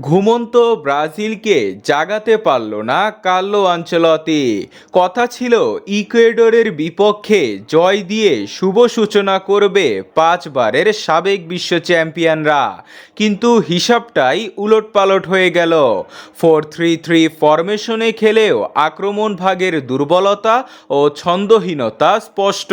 ঘুমন্ত ব্রাজিলকে জাগাতে পারল না কার্লো আঞ্চলতি কথা ছিল, ইকুয়েডরের বিপক্ষে জয় দিয়ে শুভ সূচনা করবে পাঁচবারের সাবেক বিশ্ব চ্যাম্পিয়নরা। কিন্তু হিসাবটাই উলটপালট হয়ে গেল। ফোর থ্রি থ্রি ফরমেশনে খেলেও আক্রমণ ভাগের দুর্বলতা ও ছন্দহীনতা স্পষ্ট।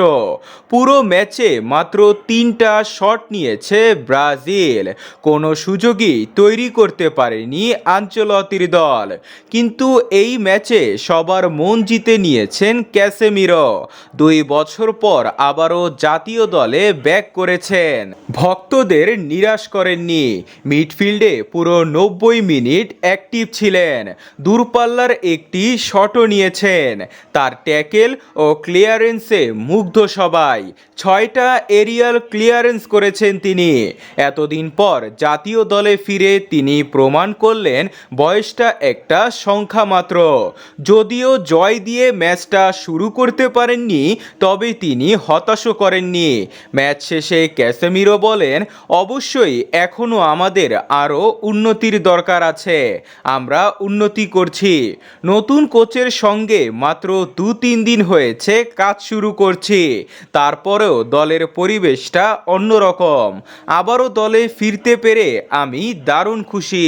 পুরো ম্যাচে মাত্র তিনটা শট নিয়েছে ব্রাজিল। কোনো সুযোগই তৈরি করতে পারেনি আঞ্চলতির দল। কিন্তু এই ম্যাচে সবার মন জিতে নিয়েছেন ক্যাসেমিরো। দুই বছর পর আবারও জাতীয় দলে ব্যাক করেছেন। ভক্তদের নিরাশ করেননি। মিডফিল্ডে পুরো নব্বই মিনিট অ্যাক্টিভ ছিলেন। দূরপাল্লার একটি শটও নিয়েছেন। তার ট্যাকেল ও ক্লিয়ারেন্সে মুগ্ধ সবাই। ছয়টা এরিয়াল ক্লিয়ারেন্স করেছেন তিনি। এতদিন পর জাতীয় দলে ফিরে তিনি প্রমাণ করলেন বয়সটা একটা সংখ্যা মাত্র। যদিও জয় দিয়ে ম্যাচটা শুরু করতে পারেননি, তবে তিনি হতাশও করেননি। ম্যাচ শেষে ক্যাসেমিরো বলেন, অবশ্যই এখনও আমাদের আরও উন্নতির দরকার আছে। আমরা উন্নতি করছি। নতুন কোচের সঙ্গে মাত্র দু তিন দিন হয়েছে কাজ শুরু করছি। তারপরেও দলের পরিবেশটা অন্যরকম। আবারও দলে ফিরতে পেরে আমি দারুণ খুশি।